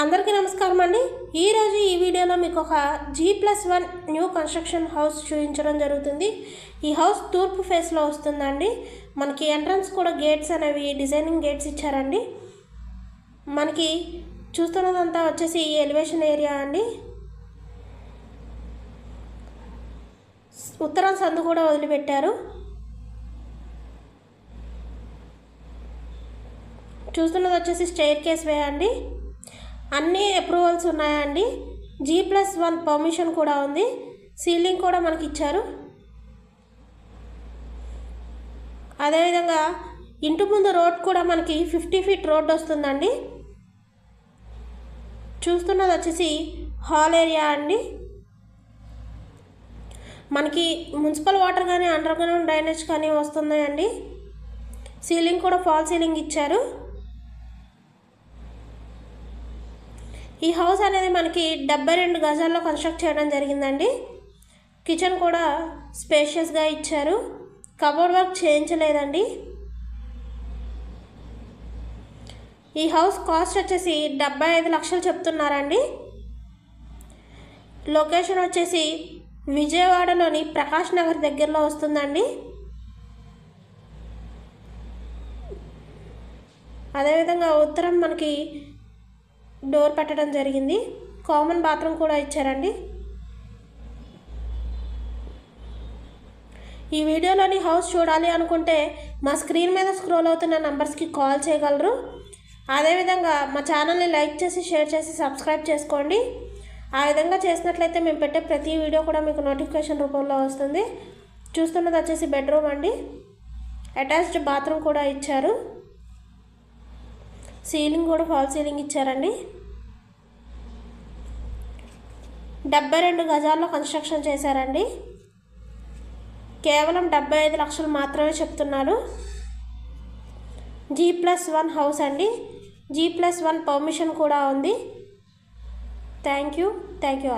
అందరికీ నమస్కారం అండి. ఈరోజు ఈ వీడియోలో మీకు ఒక G plus one new construction house చూపించడం జరుగుతుంది. ఈ హౌస్ తూర్పు ఫేస్లో వస్తుందండి. మనకి ఎంట్రన్స్ కూడా గేట్స్ అనేవి డిజైనింగ్ గేట్స్ ఇచ్చారండి. మనకి చూస్తున్నదంతా వచ్చేసి ఈ ఎలివేషన్ ఏరియా అండి. ఉత్తరం సందు కూడా వదిలిపెట్టారు. చూస్తున్నది వచ్చేసి స్టైర్ కేస్ వే అండి. అన్ని అప్రూవల్స్ ఉన్నాయండి. జీ ప్లస్ వన్ పర్మిషన్ కూడా ఉంది. సీలింగ్ కూడా మనకి ఇచ్చారు. అదేవిధంగా ఇంటి ముందు రోడ్ కూడా మనకి ఫిఫ్టీ ఫీట్ రోడ్ వస్తుందండి. చూస్తున్నది వచ్చేసి హాల్ ఏరియా అండి. మనకి మున్సిపల్ వాటర్ కానీ అండర్ గ్రౌండ్ డ్రైనేజ్ కానీ వస్తున్నాయండి. సీలింగ్ కూడా ఫాల్ సీలింగ్ ఇచ్చారు. ఈ హౌస్ అనేది మనకి డెబ్బై రెండు గజాల్లో కన్స్ట్రక్ట్ చేయడం జరిగిందండి. కిచెన్ కూడా స్పేషియస్గా ఇచ్చారు. కబోర్డ్ వర్క్ చేయించలేదండి. ఈ హౌస్ కాస్ట్ వచ్చేసి డెబ్బై ఐదు లక్షలు చెప్తున్నారండి. లొకేషన్ వచ్చేసి విజయవాడలోని ప్రకాష్ నగర్ దగ్గరలో వస్తుందండి. అదేవిధంగా ఉత్తరం మనకి డోర్ పెట్టడం జరిగింది. కామన్ బాత్రూమ్ కూడా ఇచ్చారండి. ఈ వీడియోలోని హౌస్ చూడాలి అనుకుంటే మా స్క్రీన్ మీద స్క్రోల్ అవుతున్న నంబర్స్కి కాల్ చేయగలరు. అదేవిధంగా మా ఛానల్ని లైక్ చేసి షేర్ చేసి సబ్స్క్రైబ్ చేసుకోండి. ఆ విధంగా చేసినట్లయితే మేము పెట్టే ప్రతి వీడియో కూడా మీకు నోటిఫికేషన్ రూపంలో వస్తుంది. చూస్తున్నది వచ్చేసి బెడ్రూమ్ అండి. అటాచ్డ్ బాత్రూమ్ కూడా ఇచ్చారు. సీలింగ్ కూడా ఫాల్ సీలింగ్ ఇచ్చారండి. డెబ్బై రెండు గజాల్లో కన్స్ట్రక్షన్ చేశారండి. కేవలం డెబ్బై ఐదు లక్షలు మాత్రమే చెప్తున్నారు. జీ ప్లస్ వన్ హౌస్ అండి. జీ ప్లస్ వన్ పర్మిషన్ కూడా ఉంది. Thank you thank you